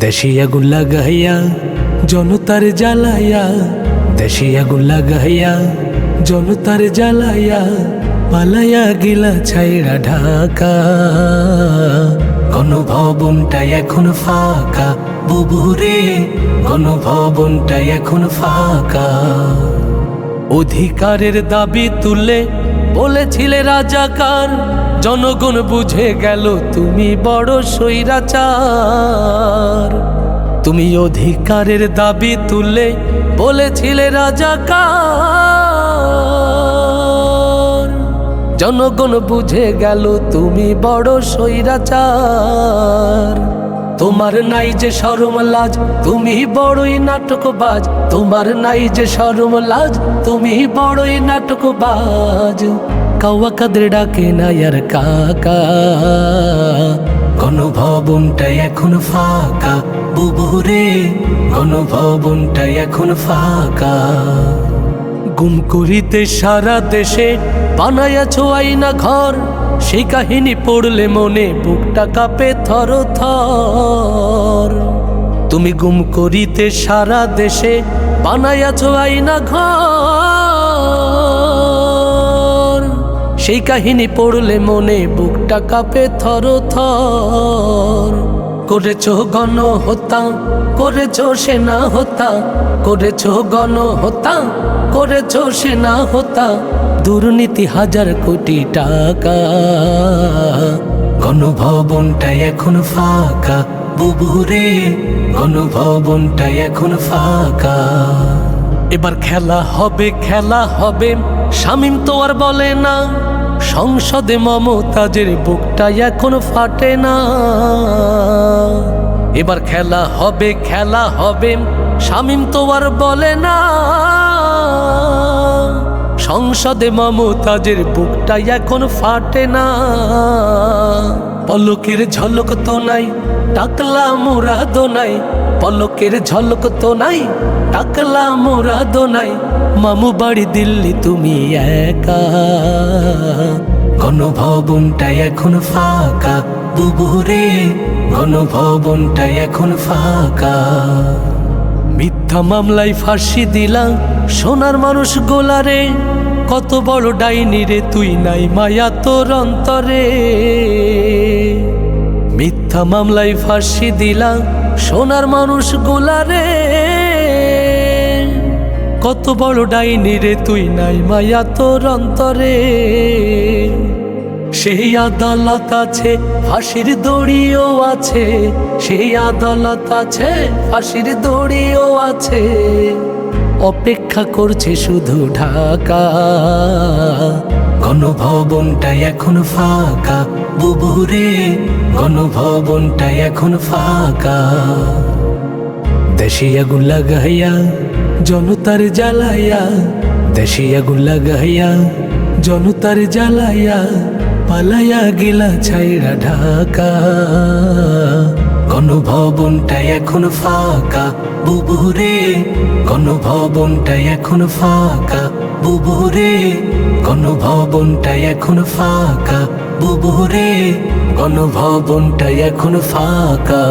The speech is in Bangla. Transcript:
দেশি আগুন লাগাইয়া জনতার জ্বালাইয়া। দেশি আগুন লাগাইয়া জনতার জ্বালাইয়া পালাইয়া গিলা ছাইরা ঢাকা। গণভবনটা এখন ফাঁকা বুবুরে গণভবনটা এখন ফাঁকা। অধিকারের দাবি তুলে বলেছিলে রাজাকার জনগণ বুঝে গেল, তুমি বড় স্বৈরাচার। তুমি অধিকারের দাবি তুলে বলেছিলে রাজাকার। জনগণ বুঝে গেল, তুমি বড় স্বৈরাচার। তোমার নাই যে সরম লাজ, তুমি বড়ই নাটকবাজ। তোমার নাই যে সরম লাজ, তুমি বড়ই নাটকবাজ। কাওয়া কাদের ডাকে না আর কাকা? গণভবনটা এখন ফাঁকা বুবুরে গণভবনটা এখন ফাঁকা। গুম করিতে সারা দেশে বানায়াছো আইনা ঘর, সেই কাহিনী পড়লে মনে বুকটা কাঁপে থর থর। তুমি গুম করিতে সারা দেশে বানায়াছো আইনা ঘর। সেই কাহিনী পড়লে মনে বুকটা কাঁপে থর থর করেছ গণ হত্যা করেছ সেনা হত্যা করেছ গণ হত্যা করেছ সেনা হতা দুর্নীতি হাজার কোটি টাকা। গণভবনটা এখন ফাঁকা বুবুরে গণভবনটা এখন ফাঁকা। এবার খেলা হবে খেলা হবে, শামিম তো আর বলে না। সংসদে মমতাজের বুকটা এখন ফাটে না। এবার খেলা হবে খেলা হবে, শামিম তো আর বলে না। সংসদে মমতাজের বুকটা এখন ফাটে না। পলকের ঝলক তো নাই টাকলা মুরাদ নাই। পলকের ঝলক তো নাই টাকলা মুরাদ নাই। মামু বাড়ি দিল্লি, তুমি একা। গণভবনটা এখন ফাঁকা। বুবুরে গণভবনটা এখন ফাঁকা। মিথ্যা মামলায় ফাঁসি দিলাম সোনার মানুষ গোলারে। কত বড় ডাইনি রে, তুই নাই মায়া তোর অন্তরে। মিথ্যা মামলায় ফাঁসি দিলাম সোনার মানুষ গোলারে। কত বড় ডাইনি রে, তুই নাই মায়া তোর অন্তরে। সেই আদালত আছে, ফাঁসির দড়িও আছে। সেই আদালত আছে, ফাঁসির দড়িও আছে। অপেক্ষা করছে শুধু ঢাকা। গণভবনটা এখন ফাঁকা। বুবুরে গণভবনটা এখন ফাঁকা। দেশি আগুন লাগাইয়া, জনতার জ্বালাইয়া। দেশি আগুন লাগাইয়া, জনতার জ্বালাইয়া। পালাইয়া গেলা ছাইরা ঢাকা। গণভবনটা এখন ফাঁকা, বুবুরে। গণভবনটা এখন ফাঁকা, বুবুরে। গণভবনটা এখন ফাঁকা, বুবুরে। গণভবনটা এখন ফাঁকা।